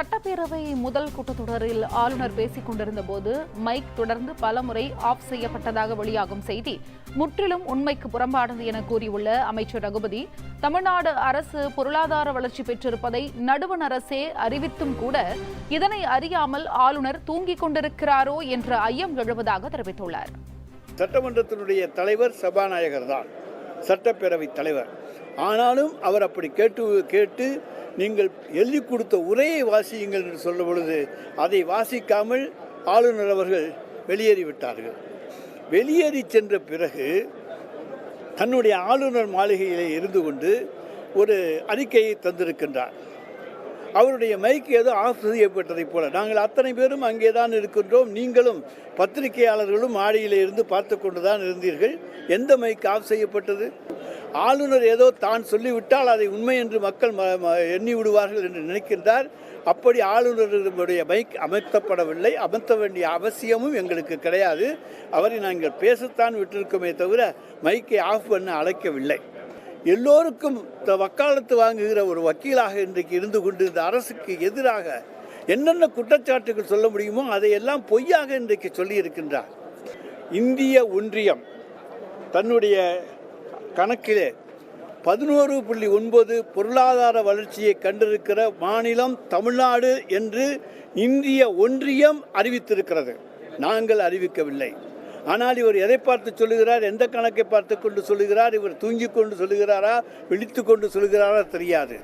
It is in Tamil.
சட்டப்பேரவை முதல் கூட்டத்தொடரில் ஆளுநர் பேசிக் கொண்டிருந்த போது மைக் தொடர்ந்து பலமுறை ஆஃப் செய்யப்பட்டதாக வெளியாகும் செய்தி முற்றிலும் உண்மைக்கு புறம்பானது என கூறியுள்ள அமைச்சர் ரகுபதி தமிழ்நாடு அரசு பொருளாதார வளர்ச்சி பெற்றிருப்பதை நடுவண் அரசே அறிவித்தும் கூட இதனை அறியாமல் ஆளுநர் தூங்கிக் கொண்டிருக்கிறாரோ என்ற ஐயம் எழுவதாக தெரிவித்துள்ளார். சட்டமன்றத்தினுடைய தலைவர் சபாநாயகர் தான் சட்டப்பேரவை தலைவர். ஆனாலும் அவர் அப்படி கேட்டு கேட்டு நீங்கள் எழுதி கொடுத்த உரையை வாசியுங்கள் என்று சொல்லும் பொழுது அதை வாசிக்காமல் ஆளுநர் அவர்கள் வெளியேறிவிட்டார்கள் வெளியேறி சென்ற பிறகு தன்னுடைய ஆளுநர் மாளிகையிலே இருந்து கொண்டு ஒரு அறிக்கையை தந்திருக்கின்றார். அவருடைய மைக் ஏதோ ஆஃப் செய்யப்பட்டதைப் போல. நாங்கள் அத்தனை பேரும் அங்கே தான் இருக்கின்றோம். நீங்களும் பத்திரிகையாளர்களும் மாடியிலே இருந்து பார்த்து கொண்டு தான் இருந்தீர்கள். எந்த மைக் ஆஃப் செய்யப்பட்டது? ஆளுநர் ஏதோ தான் சொல்லிவிட்டால் அதை உண்மை என்று மக்கள் ம- எண்ணி விடுவார்கள் என்று நினைக்கின்றார். அப்படி ஆளுநருடைய மைக் அமர்த்தப்படவில்லை அமர்த்த வேண்டிய அவசியமும் எங்களுக்கு கிடையாது. அவரை நாங்கள் பேசத்தான் விட்டிருக்கோமே தவிர மைக்கை ஆஃப் பண்ண அழைக்கவில்லை. எல்லோருக்கும் த- வக்காலத்து வாங்குகிற ஒரு வக்கீலாக இன்றைக்கு இருந்து கொண்டு இந்த அரசுக்கு எதிராக என்னென்ன குற்றச்சாட்டுகள் சொல்ல முடியுமோ அதையெல்லாம் பொய்யாக இன்றைக்கு சொல்லியிருக்கின்றார். இந்திய ஒன்றியம் தன்னுடைய கணக்கிலே பதினோரு புள்ளி ஒன்பது பொருளாதார வளர்ச்சியை கண்டிருக்கிற மாநிலம் தமிழ்நாடு என்று இந்திய ஒன்றியம் அறிவித்திருக்கிறது. நாங்கள் அறிவிக்கவில்லை. ஆனால் இவர் எதை பார்த்து சொல்லுகிறார் எந்த கணக்கை பார்த்து கொண்டு சொல்லுகிறார் இவர் தூங்கிக் கொண்டு சொல்லுகிறாரா விழித்து கொண்டு சொல்லுகிறாரா தெரியாது.